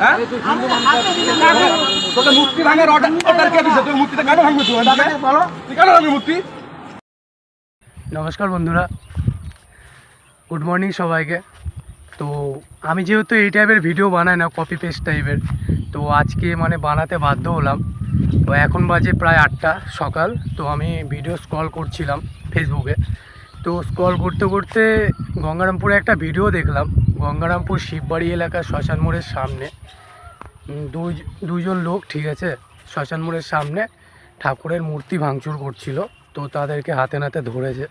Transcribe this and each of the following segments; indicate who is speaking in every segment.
Speaker 1: হ্যাঁ? মূর্তি
Speaker 2: নমস্কার বন্ধুরা। গুড মর্নিং সবাইকে। তো আমি যেহেতু এই টাইপের ভিডিও বানাই না কপি পেস্ট টাইপের তো আজকে মানে বানাতে বাধ্য হলাম। তো এখন বাজে প্রায় আটটা সকাল। তো আমি ভিডিও স্ক্রল করছিলাম ফেসবুকে তো স্ক্রল করতে করতে গঙ্গারামপুরে একটা ভিডিও দেখলাম। গঙ্গারামপুর শিববাড়ি এলাকার শ্মশান মোড়ের সামনে। দুই, দুইজন লোক, ঠিক আছে? শ্মশান মোড়ের সামনে ঠাকুরের মূর্তি ভাঙচুর করছিল, তো তাদেরকে হাতে নাতে ধরেছে।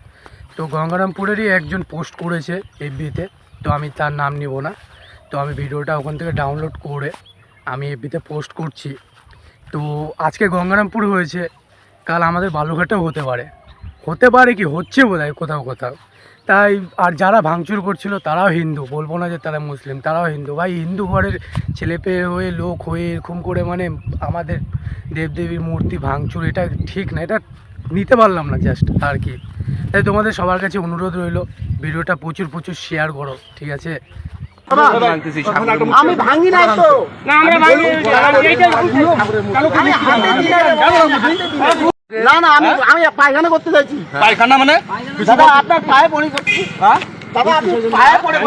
Speaker 2: তো গঙ্গারামপুরেরই একজন পোস্ট করেছে এফবিতে তো আমি তার নাম নিব না। তো আমি ভিডিওটা ওখান থেকে ডাউনলোড করে আমি এফবিতে পোস্ট করছি। তো আজকে গঙ্গারামপুর হয়েছে, কাল আমাদের বালুঘাটেও হতে পারে। হতে পারে কি হচ্ছে বোধ হয় কোথাও কোথাও। তাই আর যারা ভাঙচুর করছিল তারাও হিন্দু বলব না যে তারা মুসলিম তারাও হিন্দু। ভাই হিন্দু ঘরের ছেলে পেয়ে হয়ে লোক হয়ে এরকম করে মানে আমাদের দেবদেবীর মূর্তি ভাঙচুর এটা ঠিক না এটা নিতে পারলাম না জাস্ট আর কি। তাই তোমাদের সবার কাছে অনুরোধ রইল ভিডিওটা প্রচুর প্রচুর শেয়ার করো ঠিক আছে?
Speaker 3: আমি ভাঙি নাই তো। আমি হাতে দিলে না না আমি আমি পায়খানা করতে যাচ্ছি
Speaker 1: পায়খানা মানে?
Speaker 3: দাদা আপনার পায়ে পড়ে করছি
Speaker 1: হ্যাঁ?
Speaker 3: দাদা আপনি পায়ে পড়ে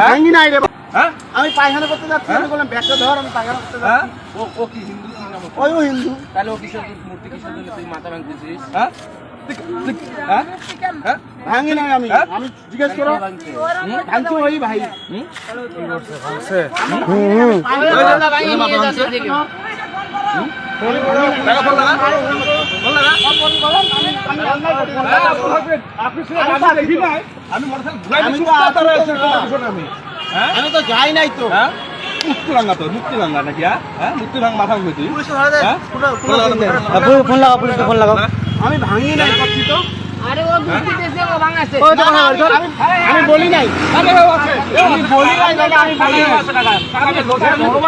Speaker 3: ভাঙি নাই রে।
Speaker 1: হ্যাঁ?
Speaker 3: আমি পায়খানা করতে যাচ্ছি আমি বললাম ব্যাগটা ধর আমি পায়খানা করতে
Speaker 1: হ্যাঁ?
Speaker 3: যাচ্ছি। ওই ও হিন্দু
Speaker 1: হ্যাঁ তুই- তুই- হ্যাঁ? হ্যাঁ?
Speaker 3: ভাঙি নাই আমি।
Speaker 1: হ্যাঁ?
Speaker 3: আমি জিজ্ঞেস করো। ভাঙছি ওই ভাই।
Speaker 1: আমি
Speaker 3: তো
Speaker 1: হ্যাঁ
Speaker 3: যাই নাই তো
Speaker 1: হ্যাঁ মুক্তি ভাঙা তো মুক্তি নাকি হ্যাঁ হ্যাঁ মুক্তি মাথা ভাঙবি হ্যাঁ
Speaker 3: ফোন লাগাও পুলিশকে ফোন লাগাও আমি ভাঙি নাই করছি তো না, না, আমি- আমি বলি নাই। আমি বলি নাই আমি বলি নাই।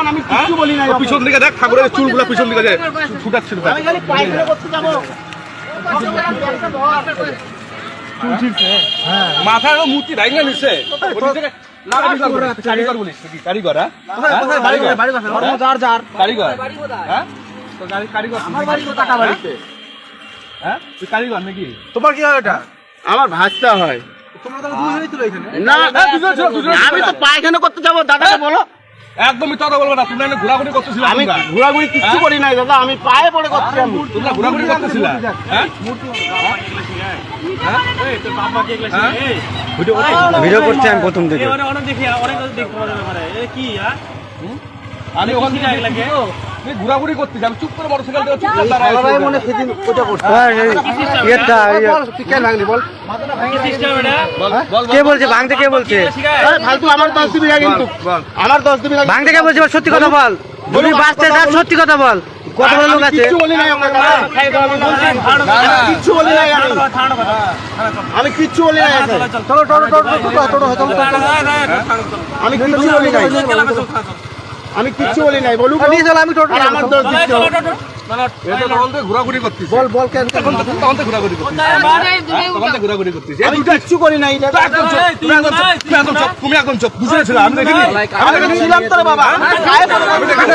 Speaker 3: আমি কিছু বলি নাই।
Speaker 1: হ্যাঁ? পিছন দিকে দেখ ঠাকুরের চুলগুলো পিছন দিকে যায় ছুটাচ্ছে
Speaker 3: আমি খালি পায়খানা করতে যাব।
Speaker 1: মাথায় মূর্তি ভাঙা নিছে। কারিগর বলিস কারিগর হ্যাঁ? কারিগর। কারিগর। হ্যাঁ? তো গাড়ি কারিগর
Speaker 3: আমার বাড়ি তো টাকা বাড়িতে।
Speaker 1: হ্যাঁ? তুই কারিগর নাকি?
Speaker 3: তোমার কি হয় ওটা? আমার ভাজটা হয়।
Speaker 1: হ্যাঁ।
Speaker 3: আমি তো পায়খানা করতে যাব দাদাকে বলো।
Speaker 1: একদমই কথা বলবে না তুমি এখানে ঘোরাঘুরি করতেছিলাম
Speaker 3: আমি ঘোরাঘুরি কিচ্ছু করি নাই দাদা আমি পায়ে পড়ে করছি আমি
Speaker 1: তোমরা ঘোরাঘুরি করতেছিলা? হ্যাঁ?
Speaker 2: ভিডিও করছি। আমি প্রথম থেকে।
Speaker 1: আমি ওখান থেকে তুমি ঘোরাঘুরি করতেছি আমি চুপ করে মোটরসাইকেল থেকে চুপ করে দাঁড়ায় আছি। বল, বল,
Speaker 2: কে বলছে ভাঙতে কে বলছে
Speaker 3: ফালতু আমার দশ দিবি না কিন্তু আমার দশ দিবি না
Speaker 2: ভাঙতে কে বলছে সত্যি কথা বল তুমি বাঁচতে যা সত্যি কথা বল কতগুলো লোক
Speaker 3: আমি
Speaker 2: আছে
Speaker 3: কিচ্ছু বলি নাই। কিচ্ছু বলি নাই আমি কিচ্ছু বলি নাই একে। আমি কিচ্ছু বলি নাই আমি কিচ্ছু বলি নাই বলুক। আর আমার দোষ দিচ্ছ
Speaker 1: এটা তখন থেকে ঘোরাঘুরি করতেছি বল বল কেন তখন থেকে ঘোরাঘুরি করতেছি হ্যাঁ, তখন থেকে ঘোরাঘুরি করতেছি
Speaker 3: আমি কিচ্ছু করি নাই
Speaker 1: তুমি একদম চুপ, তুমি একদম চুপ, তুমি একদম চুপ। বুঝে ছিল, আমি দেখিনি। আমি
Speaker 3: আমি ছিলাম তো রে বাবা।
Speaker 1: আমি দেখিনি।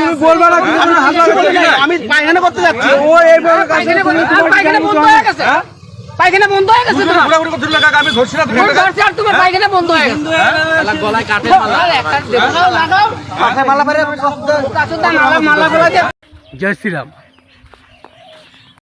Speaker 3: তুমি বলবা না তুমি বলি আমি পায়খানা করতে যাচ্ছি। ও
Speaker 4: পায়খানা বন্ধ পায়খানা বন্ধ হয়ে গেছে? পায়খানা বন্ধ হয়ে গেছে তোমার
Speaker 1: তোমার লাগা আমি ধরছি না, তুমি
Speaker 4: ধরছি আর তোমার পায়খানা বন্ধ হয়ে গেছে। গলায় কাটে মালা। একটা দেবো লাগাও। কাটে মালা পরে মালা মালা করে দে
Speaker 2: জয় শ্রীরাম।